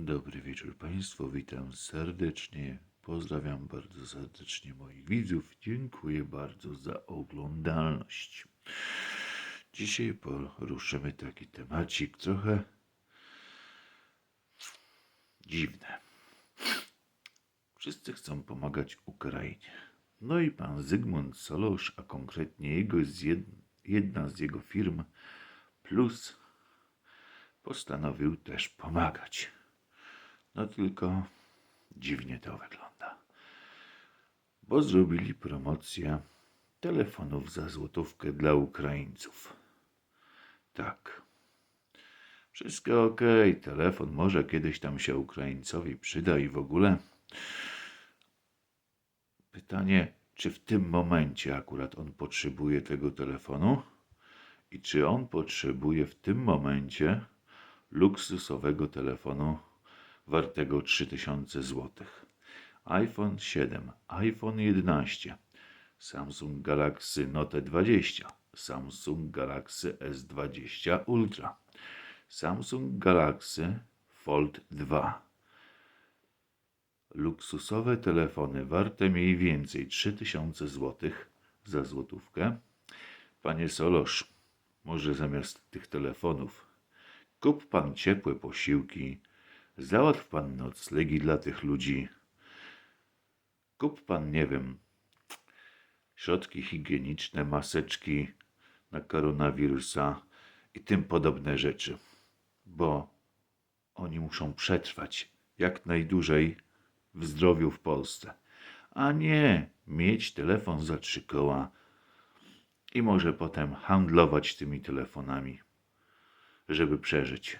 Dobry wieczór Państwu, witam serdecznie. Pozdrawiam bardzo serdecznie moich widzów. Dziękuję bardzo za oglądalność. Dzisiaj poruszymy taki temacik trochę dziwny. Wszyscy chcą pomagać Ukrainie. No i pan Zygmunt Solosz, a konkretnie jego jedna z jego firm, Plus, postanowił też pomagać. No tylko dziwnie to wygląda. Bo zrobili promocję telefonów za złotówkę dla Ukraińców. Tak. Wszystko ok, telefon może kiedyś tam się Ukraińcowi przyda i w ogóle. Pytanie, czy w tym momencie akurat on potrzebuje tego telefonu? I czy on potrzebuje w tym momencie luksusowego telefonu wartego 3000 zł? iPhone 7, iPhone 11, Samsung Galaxy Note 20, Samsung Galaxy S20 Ultra, Samsung Galaxy Fold 2. Luksusowe telefony warte mniej więcej 3000 zł za złotówkę. Panie Solosz, może zamiast tych telefonów kup pan ciepłe posiłki, załatw pan noclegi dla tych ludzi, kup pan, nie wiem, środki higieniczne, maseczki na koronawirusa i tym podobne rzeczy, bo oni muszą przetrwać jak najdłużej w zdrowiu w Polsce, a nie mieć telefon za trzy koła i może potem handlować tymi telefonami, żeby przeżyć.